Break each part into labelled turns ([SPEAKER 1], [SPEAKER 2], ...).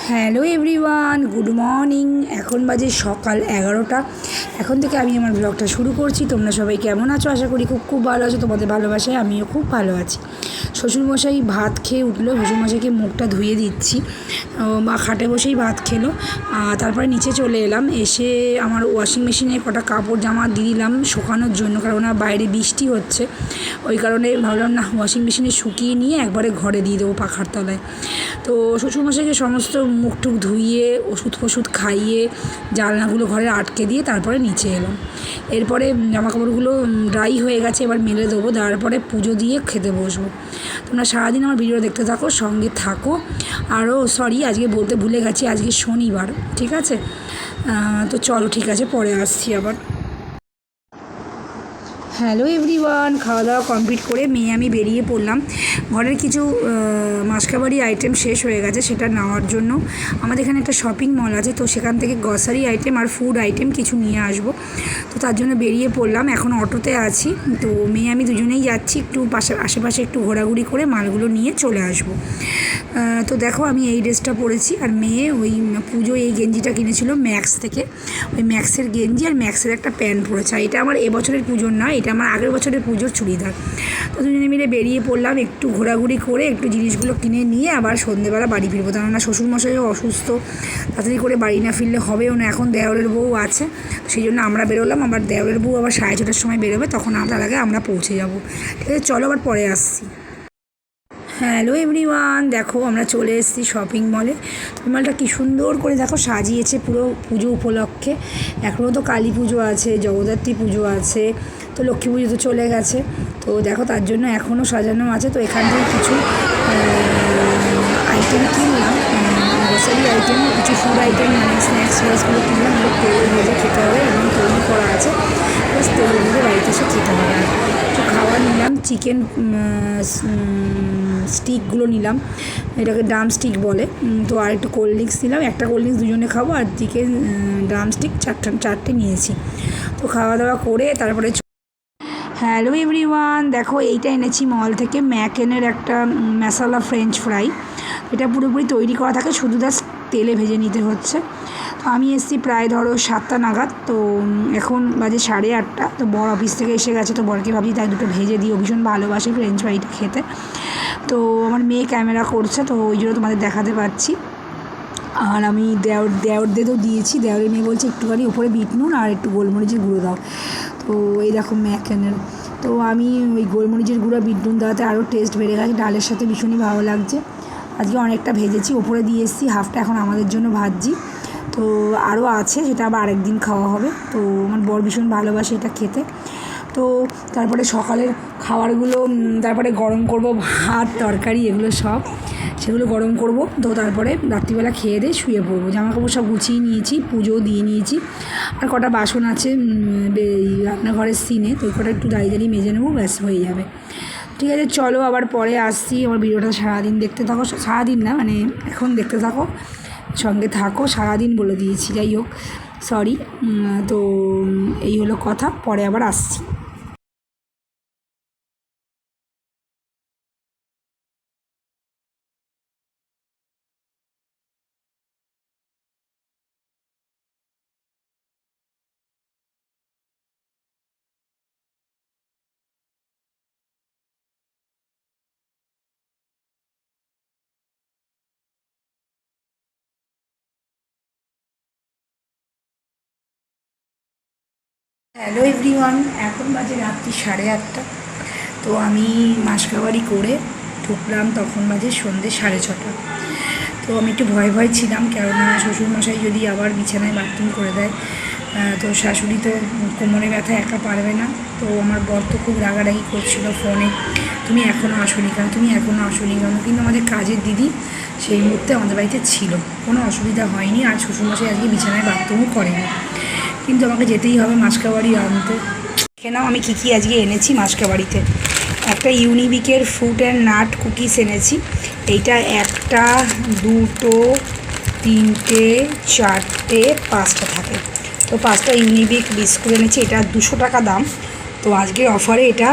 [SPEAKER 1] Hello everyone, good morning. এখন বাজে সকাল এগারোটা। এখন থেকে আমি আমার ব্লগটা শুরু করছি। তোমরা সবাই কেমন আছো? আশা করি খুব খুব ভালো আছো। তোমাদের ভালোবাসায় আমিও খুব ভালো আছি। শ্বশুরমশাই ভাত খেয়ে উঠল। শ্বশুরমশাইকে মুখটা ধুয়ে দিচ্ছি। মা খাটে বসেই ভাত খেলো। তারপরে নিচে চলে এলাম। এসে আমার ওয়াশিং মেশিনে কটা কাপড় জামা দিয়ে দিলাম শুকানোর জন্য, কারণ বাইরে বৃষ্টি হচ্ছে। ওই কারণে ভাবলাম, না ওয়াশিং মেশিনে শুকিয়ে নিয়ে একবারে ঘরে দিয়ে দেবো পাখার তলায়। তো শ্বশুরমশাইকে সমস্ত মুখ টুক ধুইয়ে, ওষুধ ফষুধ খাইয়ে, জানলাগুলো ঘরে আটকে দিয়ে তারপরে নিচে এলাম। এরপরে জামা কাপড়গুলো ড্রাই হয়ে গেছে, এবার মেলে দেবো তারপরে পুজো দিয়ে খেতে বসবো। তোমরা সারাদিন আমার ভিডিও দেখতে থাকো, সঙ্গে থাকো। আরও সরি আজকে বলতে ভুলে গেছি, আজকে শনিবার, ঠিক আছে? তো চলো, ঠিক আছে, পরে আসছি আবার। হ্যালো এভরিওয়ান খাওয়া দাওয়া কমপ্লিট করে মেয়ে আমি বেরিয়ে পড়লাম। ঘরের কিছু আহ, মাসকাবাড়ি আইটেম শেষ হয়ে গেছে সেটা নেওয়ার জন্য। আমাদের এখানে একটা শপিং মল আছে তো সেখান থেকে গ্রসারি আইটেম আর ফুড আইটেম কিছু নিয়ে আসব। তো তার জন্য বেরিয়ে পড়লাম এখন অটোতে আছি। তো মেয়ে আমি দুজনেই যাচ্ছি একটু পাশে আশেপাশে একটু ঘোরাঘুরি করে মালগুলো নিয়ে চলে আসব। তো দেখো আমি এই ড্রেসটা পরেছি আর মেয়ে ওই পুজো এই গেঞ্জিটা কিনেছিল ম্যাক্স থেকে। ওই ম্যাক্সের গেঞ্জি আর ম্যাক্সের একটা প্যান্ট পরেছে। এটা আমার এবছরের পুজোর না, এটা আমার আগের বছরের পুজোর চুড়িদার। তো দুজনে মিলে বেরিয়ে পড়লাম একটু ঘোরাঘুরি করে, একটু জিনিসগুলো কিনে নিয়ে আবার সন্ধেবেলা বাড়ি ফিরবো। কেননা শ্বশুরমশাইও অসুস্থ, তাড়াতাড়ি করে বাড়ি না ফিরলে হবেও না, এখন দেওরের বউ আছে। সেই জন্য আমরা বেরোলাম, আবার দেওরের বউ আবার সাড়ে ছটার সময় বেরোবে, তখন আমরা আগে আমরা পৌঁছে যাব। ঠিক আছে, চলো আবার পরে আসছি। হ্যালো এভরিওয়ান দেখো আমরা চলে এসেছি শপিং মলে মলটা কি সুন্দর করে দেখো, সাজিয়েছে পুরো পুজো উপলক্ষে। এখনও তো কালী পুজো আছে, জগদ্ধাত্রী পুজো আছে, তো লক্ষ্মী পুজো তো চলে গেছে। তো দেখো তার জন্য এখনও সাজানো আছে। তো এখান থেকে কিছু আইটেম কিনলাম গ্রোসারি আইটেম কিছু ফুড আইটেম মানে স্ন্যাক্স ওয়াইসগুলো কিনলাম। তেলে ভেজে খেতে হবে এবং তৈরি করা আছে। প্লাস তেলে ভেজে বাড়িতে এসে খেতে হবে। কিছু খাবার নিলাম চিকেন স্টিকগুলো নিলাম। এটাকে ড্রাম স্টিক বলে। তো আর একটু কোল্ড ড্রিঙ্কস নিলাম একটা কোল্ড ড্রিঙ্কস দুজনে খাব আর চিকেন ড্রাম স্টিক চারটা, চারটে নিয়েছি। তো খাওয়া দাওয়া করে তারপরে হ্যালো এভরিওয়ান দেখো এইটা এনেছি মল থেকে। ম্যাকেনের একটা মশালা ফ্রেঞ্চ ফ্রাই এটা পুরোপুরি তৈরি করা থাকে, শুধু জাস্ট তেলে ভেজে নিতে হচ্ছে। আমি এসেছি প্রায় ধরো সাতটা নাগাদ, তো এখন বাজে সাড়ে আটটা। তো বর অফিস থেকে এসে গেছে, তো বরকে ভাবছি তাই দুটো ভেজে দিই ভীষণ ভালোবাসে ফ্রেঞ্চ ফ্রাইটা খেতে। তো আমার মেয়ে ক্যামেরা করছে, তো ওই জন্য তোমাদের দেখাতে পারছি। আর আমি দেওর দেওরদেরও দিয়েছি, দেওরের মেয়ে বলছে একটুখানি উপরে বিট নুন আর একটু গোলমরিচের গুঁড়ো দাও। তো এই দেখো ম্যাকেনের তো আমি ওই গোলমরিচের গুঁড়ো বিট নুন দেওয়াতে আরও টেস্ট বেড়ে গেছে, ডালের সাথে ভীষণই ভালো লাগছে। আজকে অনেকটা ভেজেছি, ওপরে দিয়ে এসেছি হাফটা এখন আমাদের জন্য ভাজছি। তো আরও আছে, সেটা আবার আরেকদিন খাওয়া হবে। তো আমার বর ভীষণ ভালোবাসে এটা খেতে। তো তারপরে সকালের খাবারগুলো তারপরে গরম করব ভাত, তরকারি, এগুলো সব। সেগুলো গরম করব, তো তারপরে রাত্রিবেলা খেয়ে দিয়ে শুয়ে পড়ব। জামা কাপড় সব গুছিয়ে নিয়েছি পুজো দিয়ে নিয়েছি। আর কটা বাসন আছে রান্নাঘরের সিনে, তো কটা একটু দাঁড়িয়ে দাঁড়িয়ে মেজে নেব, ব্যাস হয়ে যাবে। ঠিক আছে, চলো আবার পরে আসছি। আমার ভিডিওটা সারাদিন দেখতে থাকো, সারাদিন না মানে এখন দেখতে থাকো। সঙ্গে থাকো, সারাদিন বলে দিয়েছি, যাই হোক। সরি তো এই হলো কথা, পরে আবার আসছি। হ্যালো এভরিওয়ান এখন বাজে রাত্রি সাড়ে আটটা। তো আমি মাসকাবাড়ি করে ঢুকলাম, তখন বাজে সন্ধ্যে সাড়ে ছটা। তো আমি একটু ভয় ভয় ছিলাম, কেননা শ্বশুরমশাই যদি আবার বিছানায় বাথরুম করে দেয় তো শাশুড়ি তো কোমরে ব্যথা একা পারবে না। তো আমার বর তো খুব রাগারাগি করছিল ফোনে, তুমি এখনও আসনি কেন? তুমি এখনও আসনি কেন? কিন্তু আমাদের কাজের দিদি সেই মুহূর্তে আমাদের বাড়িতে ছিল। কোনো অসুবিধা হয়নি আর শ্বশুরমশাই আজকে বিছানায় বাথরুমও করেনি। কিন্তু আমাকে যেতেই হবে মাসকাবাড়ি আনতে। দেখে নাও আমি কী কী আজকে এনেছি মাসকাবাড়িতে। একটা ইউনিবিকের ফ্রুট অ্যান্ড নাট কুকিজ এনেছি। এইটা একটা, দুটো, তিনটে, চারটে, পাঁচটা থাকে। তো পাঁচটা ইউনিবিক বিস্কুট এনেছি, এটা দুশো টাকা দাম। তো আজকের অফারে এটা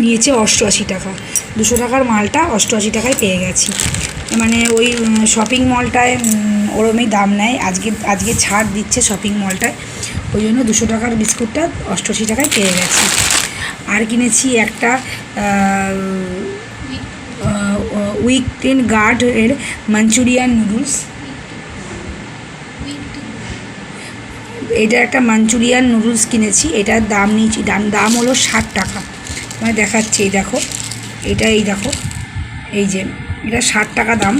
[SPEAKER 1] নিয়েছে অষ্টআশি টাকা। দুশো টাকার মালটা অষ্টআশি টাকায় পেয়ে গেছি। মানে ওই শপিং মলটায় ওরমই দাম নেয়। আজকে আজকে ছাড় দিচ্ছে শপিং মলটায় ওই জন্য দুশো টাকার বিস্কুটটা অষ্টআশি টাকায় পেয়ে গেছি। আর কিনেছি একটা উইকটেন গার্ড এর মাঞ্চুরিয়ান নুডলস। এটা একটা মাঞ্চুরিয়ান নুডলস কিনেছি, এটার দাম নিয়েছি, দাম দাম হলো ষাট টাকা। মানে দেখাচ্ছি, এই দেখো, এটা এই দেখো, এই যে, এটা ষাট টাকা দাম,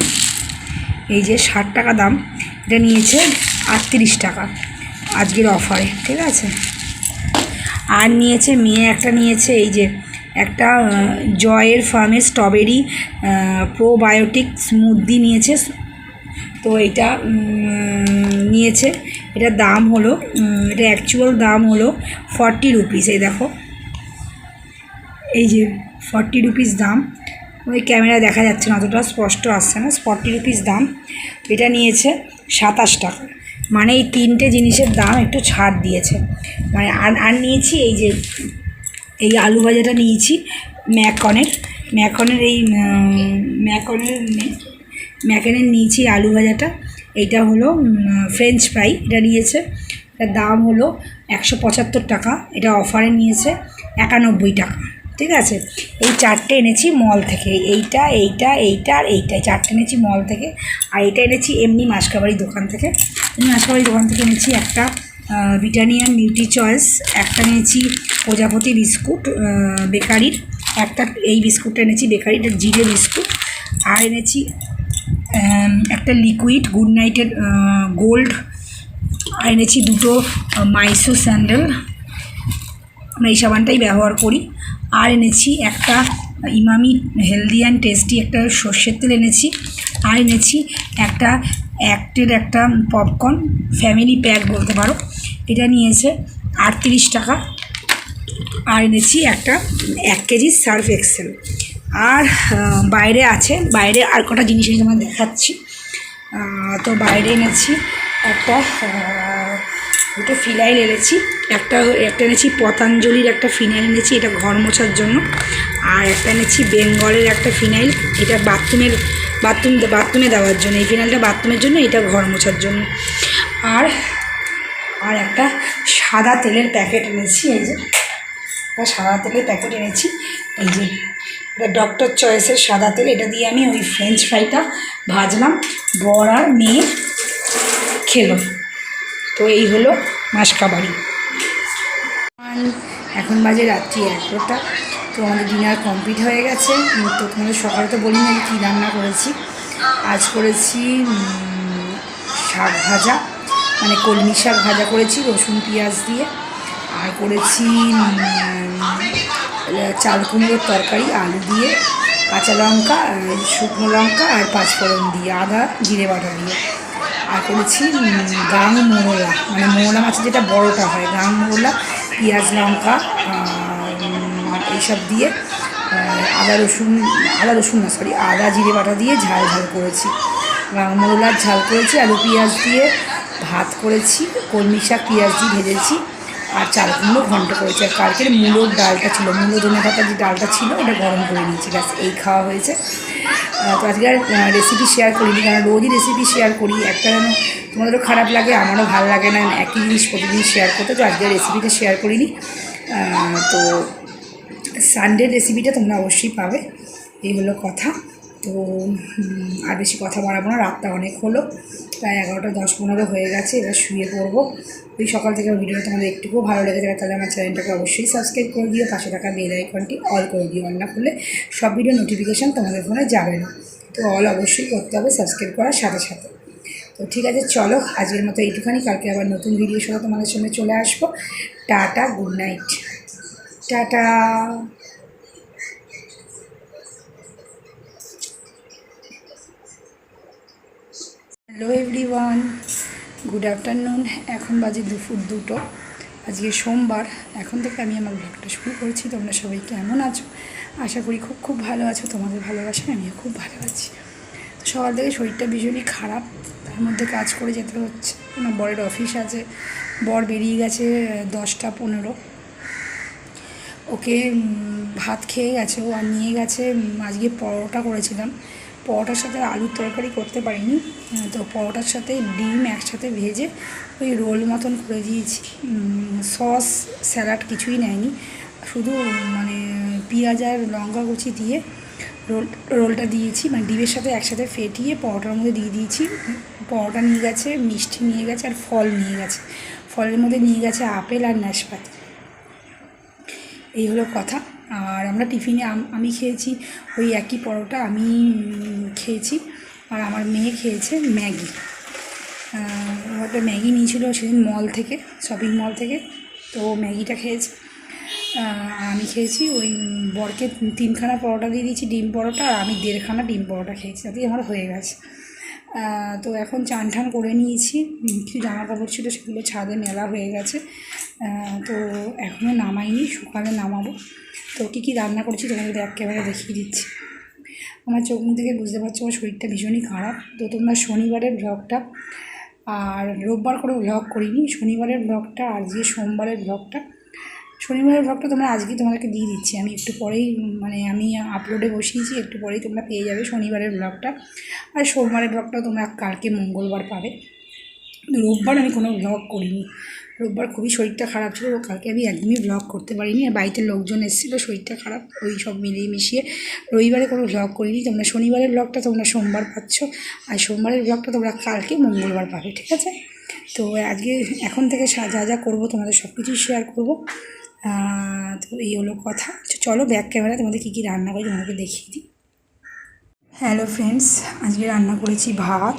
[SPEAKER 1] এই যে ষাট টাকা দাম, এটা নিয়েছে আটত্রিশ টাকা। আজকের অফারে ঠিক আছে? আর নিয়েছে, মেয়ে একটা নিয়েছে, এই যে একটা জয়ের ফার্মের স্ট্রবেরি প্রোবায়োটিক স্মুদি নিয়েছে। তো এটা নিয়েছে। এটার দাম হলো এটা অ্যাকচুয়াল দাম হলো ফর্টি রুপিস এই দেখো। এই যে ফর্টি রুপিস দাম। ওই ক্যামেরা দেখা যাচ্ছে না, অতটা স্পষ্ট আসছে না ফর্টি রুপিস দাম। এটা নিয়েছে সাতাশ টাকা। মানে এই তিনটে জিনিসের দাম একটু ছাড় দিয়েছে। মানে আর আর নিয়েছি এই যে, এই আলু ভাজাটা নিয়েছি ম্যাকনের। ম্যাকনের এই ম্যাকনের ম্যাকনের নিয়েছি আলু ভাজাটা। এইটা হলো ফ্রেঞ্চ ফ্রাই এটা নিয়েছে। এটার দাম হলো একশো পঁচাত্তর টাকা। এটা অফারে নিয়েছে একানব্বই টাকা। ঠিক আছে? এই চারটে এনেছি মল থেকে। এইটা এইটা এইটা আর এইটা। চারটে এনেছি মল থেকে। আর এটা এনেছি এমনি মাসকাবাড়ির দোকান থেকে। মাসকাবাড়ির দোকান থেকে এনেছি একটা ব্রিটানিয়ান নিউট্রি চয়েস একটা নিয়েছি প্রজাপতি বিস্কুট বেকারির। একটা এই বিস্কুটটা এনেছি বেকারির জিরে বিস্কুট। আর এনেছি একটা লিকুইড গুড নাইটের গোল্ড আর এনেছি দুটো মাইসো স্যান্ডেল আমরা এই সাবানটাই ব্যবহার করি। আর এনেছি একটা ইমামি হেলদি অ্যান্ড টেস্টি একটা সর্ষের তেল এনেছি। আর এনেছি একটা অ্যাক্টের একটা পপকর্ন ফ্যামিলি প্যাক বলতে পারো। এটা নিয়েছে আটত্রিশ টাকা। আর এনেছি একটা এক কেজি সার্ফ এক্সেল। আর বাইরে আছে, বাইরে আর কটা জিনিস আমি তোমায় দেখাচ্ছি। তো বাইরে এনেছি একটা দুটো ফিনাইল এনেছি। একটা একটা এনেছি পতাঞ্জলির একটা ফিনাইল এনেছি, এটা ঘর মোছার জন্য। আর একটা এনেছি বেঙ্গলের একটা ফিনাইল, এটা বাথরুমের, বাথরুম, বাথরুমে দেওয়ার জন্য। এই ফিনাইলটা বাথরুমের জন্য, এটা ঘর মোছার জন্য। আর আর একটা সাদা তেলের প্যাকেট এনেছি, এই যে। সাদা তেলের প্যাকেট এনেছি। এই যে, এটা ডক্টর চয়েসের সাদা তেল, এটা দিয়ে আমি ওই ফ্রেঞ্চ ফ্রাইটা ভাজলাম। বর আর মেয়ে খেলো। তো এই হলো মাসকাবাড়ি এখন বাজে রাত্রি এগারোটা, তো আমাদের ডিনার কমপ্লিট হয়ে গেছে। তো তোমাদের সকালে তো বলিনি আমি কী রান্না করেছি। আজ করেছি শাক ভাজা মানে কলমি শাক ভাজা করেছি, রসুন, পেঁয়াজ দিয়ে। আর করেছি চাল কুমড়োর তরকারি, আলু দিয়ে, কাঁচা লঙ্কা, শুকনো লঙ্কা আর পাঁচফোড়ন দিয়ে, আদা, জিরে বাটা দিয়ে। আর করেছি গাং মোরলা মানে মোরলা মাছের যেটা বড়টা হয়, গাং মোরলা পেঁয়াজ লঙ্কা এইসব দিয়ে আদা রসুন আদা রসুন না সরি আদা জিরে বাটা দিয়ে ঝাল ঝাল করেছি। গাং মোরলার ঝাল করেছি, আলু পেঁয়াজ দিয়ে ভাত করেছি, কলমি শাক পেঁয়াজ দিয়ে ভেজেছি। আর চাল কুমড়ো ঘন্ট করেছি। আর কালকের মূলোর ডালটা ছিল, মূলো ধনে পাতা যে ডালটা ছিল, ওটা গরম করে নিয়েছি। ব্যাস, এই খাওয়া হয়েছে। তো আজকে আর রেসিপি শেয়ার করিনি, কারণ রোজই রেসিপি শেয়ার করি। একটা যেন তোমাদেরও খারাপ লাগে, আমারও ভালো লাগে না, একই জিনিস প্রতিদিন শেয়ার করতে। তো আজকে রেসিপিটা শেয়ার করিনি। তো সানডের রেসিপিটা তোমরা অবশ্যই পাবে। এই হলো কথা। তো আর বেশি কথা বাড়াবো না, রাতটা অনেক হলো, প্রায় এগারোটা দশ পনেরো হয়ে গেছে, এবার শুয়ে পড়ব। ওই সকাল থেকে ভিডিওটা তোমাদের একটুকুও ভালো লেগে যাবে তাহলে আমার চ্যানেলটাকে অবশ্যই সাবস্ক্রাইব করে দিও, পাশে থাকা বেল আইকনটি অল করে দিও অল না করলে সব ভিডিও নোটিফিকেশান তোমাদের ফোনে যাবে না। তো অল অবশ্যই করতে হবে সাবস্ক্রাইব করার সাথে সাথে। তো ঠিক আছে, চলো, আজকের মতো এইটুখানি, কালকে আবার নতুন ভিডিও সাথে তোমাদের সামনে চলে আসব। Tata good night tata. Hello everyone good afternoon এখন বাজে দুপুর দুটো। আজকে সোমবার। এখন থেকে আমি আমার ব্লগটা শুরু করছি। তোমরা সবাই কেমন আছো? আশা করি খুব খুব ভালো আছো। তোমাদের ভালোবাসায় আমিও খুব ভালো আছি। তো সকাল থেকে শরীরটা ভীষণই খারাপ। তার মধ্যে কাজ করে যেতে হচ্ছে। আমার বরের অফিস আছে। বর বেরিয়ে গেছে দশটা পনেরো। ওকে ভাত খেয়ে গেছে। ও আর নিয়ে গেছে। আজকে পরোটা করেছিলাম। পরোটার সাথে আলুর তরকারি করতে পারিনি। তো পরোটার সাথে ডিম একসাথে ভেজে ওই রোল মতন করে দিয়েছি। সস, স্যালাড কিছুই নেয়নি। শুধু মানে পেঁয়াজ আর লঙ্কা কুচি দিয়ে রোল, রোলটা দিয়েছি। মানে ডিমের সাথে একসাথে ফেটিয়ে পরোটার মধ্যে দিয়ে দিয়েছি। পরোটা নিয়ে গেছে, মিষ্টি নিয়ে গেছে আর ফল নিয়ে গেছে। ফলের মধ্যে নিয়ে গেছে আপেল আর নাশপাতি। এই হলো কথা। আর আমরা টিফিনে আমি খেয়েছি ওই একই পরোটা, আমি খেয়েছি। আর আমার মেয়ে খেয়েছে ম্যাগি। একটা ম্যাগি নিয়েছিল সেদিন মল থেকে, শপিং মল থেকে, তো ম্যাগিটা খেয়েছে। আমি খেয়েছি ওই বরকে তিনখানা পরোটা দিয়ে দিয়েছি, ডিম পরোটা, আর আমি দেড়খানা ডিম পরোটা খেয়েছি। তাতেই আমার হয়ে গেছে। তো এখন চান টান করে নিয়েছি। কিছু জামা কাপড় ছিল সেগুলো ছাদে মেলা হয়ে গেছে। তো এখনও নামাইনি, সকালে নামাবো। তো কী কী রান্না করেছি তোমাদের একেবারে দেখিয়ে দিচ্ছি। আমার চোখ মুখ থেকে বুঝতে পারছ, আমার শরীরটা ভীষণই খারাপ। তো তোমরা শনিবারের ব্লগটা আর রোববার করে ব্লগ করিনি, শনিবারের ব্লগটা আর যে সোমবারের ব্লগটা শনিবারের ব্লগটা তোমরা আজকে তোমাদেরকে দিয়ে দিচ্ছি। আমি একটু পরেই মানে আমি আপলোডে বসিয়েছি, একটু পরেই তোমরা পেয়ে যাবে শনিবারের ব্লগটা আর সোমবারের ব্লগটা তোমরা কালকে মঙ্গলবার পাবে। রোববার আমি কোনো ব্লগ করিনি। রোববার খুবই শরীরটা খারাপ ছিল কালকে আমি একদমই ব্লগ করতে পারিনি। আর বাড়িতে লোকজন এসেছিল, শরীরটা খারাপ, ওই সব মিলিয়ে মিশিয়ে রবিবারে কোনো ব্লগ করিনি। তোমরা শনিবারের ব্লগটা তোমরা সোমবার পাচ্ছ, আর সোমবারের ব্লগটা তোমরা কালকে মঙ্গলবার পাবে, ঠিক আছে? তো আজকে এখন থেকে যা যা করব, তোমাদের সব কিছুই শেয়ার করব। তো এই হলো কথা। তো চলো ব্যাক ক্যামেরা তোমাদের কী কী রান্না করি তোমাদেরকে দেখিয়ে দিই। হ্যালো ফ্রেন্ডস আজকে রান্না করেছি ভাত।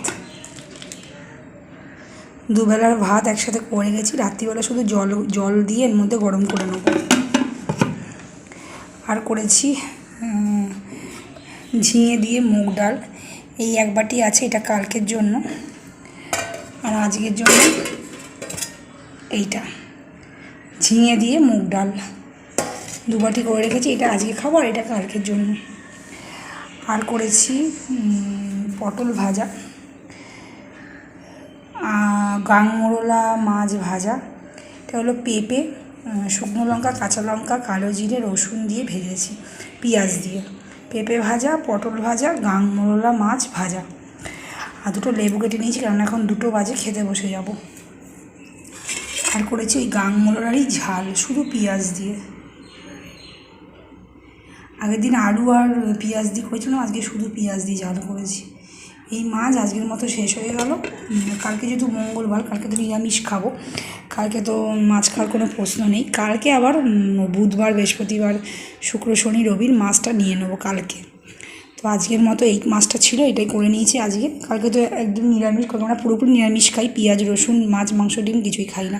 [SPEAKER 1] দুবেলার ভাত একসাথে করে গেছি রাত্রিবেলা শুধু জল জল দিয়ে এর মধ্যে গরম করে নেব। আর করেছি ঝিঙে দিয়ে মুগ ডাল। এই এক বাটি আছে, এটা কালকের জন্য। আর আজকের জন্য এইটা। ঝিঙে দিয়ে মুগ ডাল। দু বাটি করে রেখেছি, এটা আজকে খাব আর এটা কালকের জন্য। আর করেছি পটল ভাজা গাংমোরলা মাছ ভাজা। এটা হলো পেঁপে শুকনো লঙ্কা, কাঁচা লঙ্কা, কালো জিরে, রসুন দিয়ে ভেজেছি, পেঁয়াজ দিয়ে। পেঁপে ভাজা, পটল ভাজা, গাংমোরলা মাছ ভাজা। আর দুটো লেবু কেটে নিয়েছি, কারণ এখন দুটো বাজে, খেতে বসে যাব। আর করেছি ওই গাংমোরলারই ঝাল, শুধু পেঁয়াজ দিয়ে। আগের দিন আলু আর পেঁয়াজ দিয়ে করেছিলাম, আজকে শুধু পেঁয়াজ দিয়ে ঝাল করেছি। এই মাছ আজকের মতো শেষ হয়ে গেল। কালকে যেহেতু মঙ্গলবার, কালকে তো নিরামিষ খাব। কালকে তো মাছ খাওয়ার কোনো প্রশ্ন নেই। কালকে আবার বুধবার, বৃহস্পতিবার, শুক্র, শনি, রবির মাছটা নিয়ে নেব কালকে। তো আজকের মতো এই মাছটা ছিল, এটাই করে নিয়েছি আজকে। কালকে তো একদম নিরামিষ, কালকে আমরা পুরোপুরি নিরামিষ খাই, পেঁয়াজ, রসুন, মাছ, মাংস, ডিম কিছুই খাই না।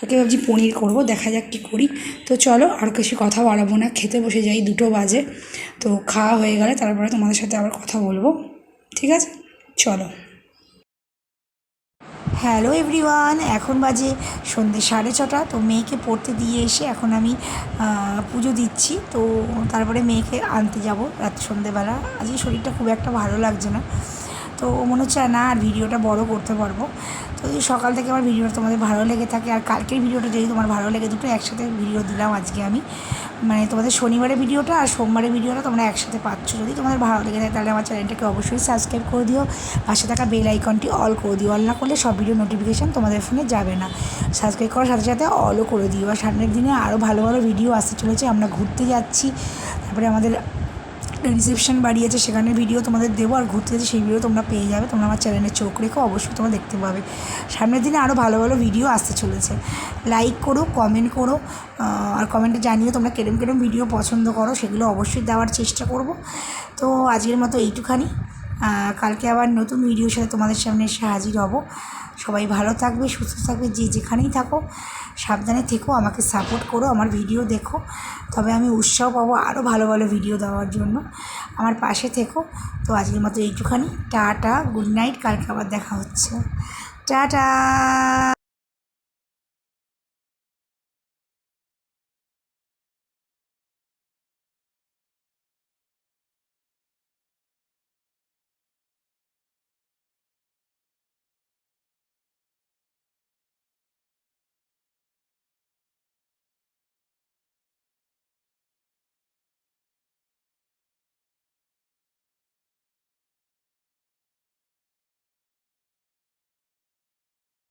[SPEAKER 1] কালকে ভাবছি পনির করব, দেখা যাক কী করি। তো চলো, আর কিছু কথা বাড়াবো না, খেতে বসে যাই, দুটো বাজে। তো খাওয়া হয়ে গেলে, তারপরে তোমাদের সাথে আবার কথা বলব। ঠিক আছে? চলো। হ্যালো এভরিওয়ান, এখন বাজে সন্ধ্যে সাড়ে ছটা, তো মেয়েকে পড়তে দিয়ে এসে এখন আমি পুজো দিচ্ছি। তো তারপরে মেয়েকে আনতে যাব রাত সন্ধ্যেবেলা আজকে শরীরটা খুব একটা ভালো লাগছে না। তো মনে হচ্ছে না আর ভিডিওটা বড় করতে পারব। তো এই সকাল থেকে আমার ভিডিওটা তোমাদের ভালো লেগে থাকে, আর কালকের ভিডিওটা যদি তোমার ভালো লেগে দুটো একসাথে ভিডিও দিলাম আজকে আমি। মানে তোমাদের শনিবারের ভিডিওটা আর সোমবারের ভিডিওটা তোমরা একসাথে পাচ্ছ। যদি তোমাদের ভালো লেগে থাকে তাহলে আমার চ্যানেলটাকে অবশ্যই সাবস্ক্রাইব করে দিও। পাশে থাকা বেল আইকনটি অল করে দিও। অল না করলে সব ভিডিও নোটিফিকেশান তোমাদের ফোনে যাবে না। সাবস্ক্রাইব করার সাথে সাথে অলও করে দিও। আর সামনের দিনে আরও ভালো ভালো ভিডিও আসতে চলেছে। আমরা ঘুরতে যাচ্ছি। তারপরে আমাদের রিসেপশন বাড়ি আছে সেখানে ভিডিও তোমাদের দেবো আর ঘুরতে যাচ্ছি সেই ভিডিও তোমরা পেয়ে যাবে। তোমরা আমার চ্যানেলে চোখ রেখো, অবশ্যই তোমরা দেখতে পাবে। সামনের দিনে আরও ভালো ভালো ভিডিও আসতে চলেছে। লাইক করো কমেন্ট করো আর কমেন্টে জানিও তোমরা কেরম কেরম ভিডিও পছন্দ করো, সেগুলো অবশ্যই দেওয়ার চেষ্টা করব। তো আজকের মতো এইটুখানি। কালকে আবার নতুন ভিডিওর সাথে তোমাদের সামনে এসে হাজির হব। সবাই ভালো থাকবে, সুস্থ থাকবে, যে যেখানেই থাকো, সাবধানে থেকো, আমাকে সাপোর্ট করো, আমার ভিডিও দেখো। তবে আমি উৎসাহ পাবো আরও ভালো ভালো ভিডিও দেওয়ার জন্য। আমার পাশে থেকো। তো আজকের মতো এইটুখানি। টাটা গুড নাইট কালকে আবার দেখা হচ্ছে। টাটা!